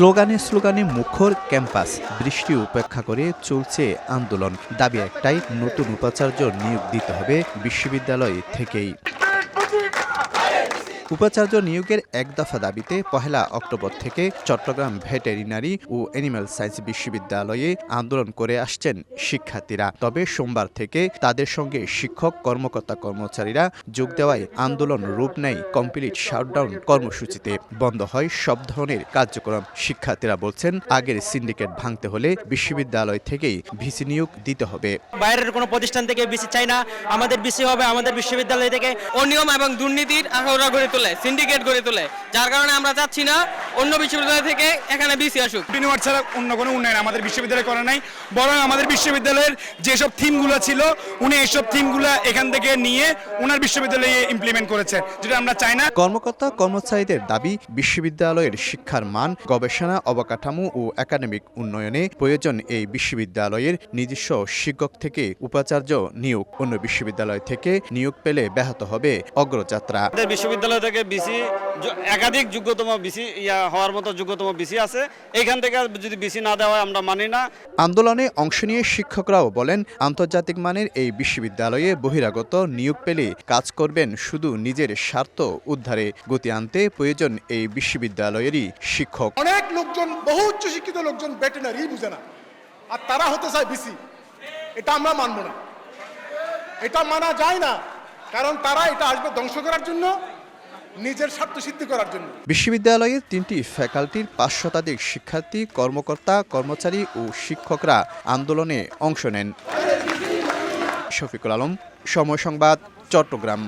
স্লোগানে স্লোগানে মুখর ক্যাম্পাস, বৃষ্টি উপেক্ষা করে চলছে আন্দোলন। দাবি একটাই, নতুন উপাচার্য নিয়োগ দিতে হবে বিশ্ববিদ্যালয় থেকেই। উপাচার্য নিয়োগের এক দফা দাবিতে পহেলা অক্টোবর থেকে চট্টগ্রাম ভেটেরিনারি ও অ্যানিম্যাল সায়েন্স বিশ্ববিদ্যালয়ে আন্দোলন করে আসছেন শিক্ষার্থীরা। তবে সোমবার থেকে তাদের সঙ্গে শিক্ষক, কর্মকর্তা, কর্মচারীরা যোগ দেওয়ায় আন্দোলন রূপ নেয় কমপ্লিট শাটডাউন কর্মসূচিতে। বন্ধ হয় সব ধরনের কার্যক্রম। শিক্ষার্থীরা বলছেন, আগের সিন্ডিকেট ভাঙতে হলে বিশ্ববিদ্যালয় থেকেই ভিসি নিয়োগ দিতে হবে। বাইরের কোনো প্রতিষ্ঠান থেকে বিসি চাই না। আমাদের বিসি হবে আমাদের বিশ্ববিদ্যালয় থেকে। অনিয়ম এবং দুর্নীতির আখাউড়া গড়ে তোলে সিন্ডিকেট গড়ে তোলে। যার কারণে আমরা চাচ্ছি না অন্য বিশ্ববিদ্যালয় থেকে এখানে বিসি আসুক। বিনিময় ছাড়া অন্য কোনো উন্নয়ন আমাদের বিশ্ববিদ্যালয়ে করা নাই। বরং আমাদের বিশ্ববিদ্যালয়ের যেসব থিমগুলো ছিল উনি এইসব থিমগুলো এখান থেকে নিয়ে ওনার বিশ্ববিদ্যালয়ে ইমপ্লিমেন্ট করেছেন যেটা আমরা চাই না। কর্মকর্তা কর্মচারীদের দাবি বিশ্ববিদ্যালয়ের শিক্ষার মান গবেষণা অবকাঠামো ও একাডেমিক উন্নয়নে প্রয়োজন এই বিশ্ববিদ্যালয়ের নিজস্ব শিক্ষক থেকে উপাচার্য নিয়োগ। অন্য বিশ্ববিদ্যালয় থেকে নিয়োগ পেলে ব্যাহত হবে অগ্রযাত্রা। বিশ্ববিদ্যালয় থেকে বিসি একাধিক যোগ্যতম বিসি ইয়া হওয়ার মতো যোগ্যতম বিসি আছে। এইখান থেকে যদি বিসি না দেওয়া হয় আমরা মানি না। আন্দোলনে অংশ নিয়ে শিক্ষকরাও বলেন আন্তর্জাতিক মানের এই বিশ্ববিদ্যালয়ে বহিরাগত নিয়োগ পেলে কাজ করবেন শুধু নিজের স্বার্থ উদ্ধারে গতি আনতে প্রয়োজন এই বিশ্ববিদ্যালয়েরই শিক্ষক। অনেক লোকজন বহু উচ্চ শিক্ষিত লোকজন ভেটেনারি বুঝে না। আর তারা হতে চায় বিসি। এটা আমরা মানব না। এটা মানা যায় না। কারণ তারা এটা আসবে ধ্বংস করার জন্য। নিজের স্বার্থ সিদ্ধি করার জন্য। বিশ্ববিদ্যালয়ের তিনটি ফ্যাকাল্টির পাঁচ শতাধিক শিক্ষার্থী, কর্মকর্তা, কর্মচারী ও শিক্ষকরা আন্দোলনে অংশ নেন। শফিকুল আলম, সময় সংবাদ, চট্টগ্রাম।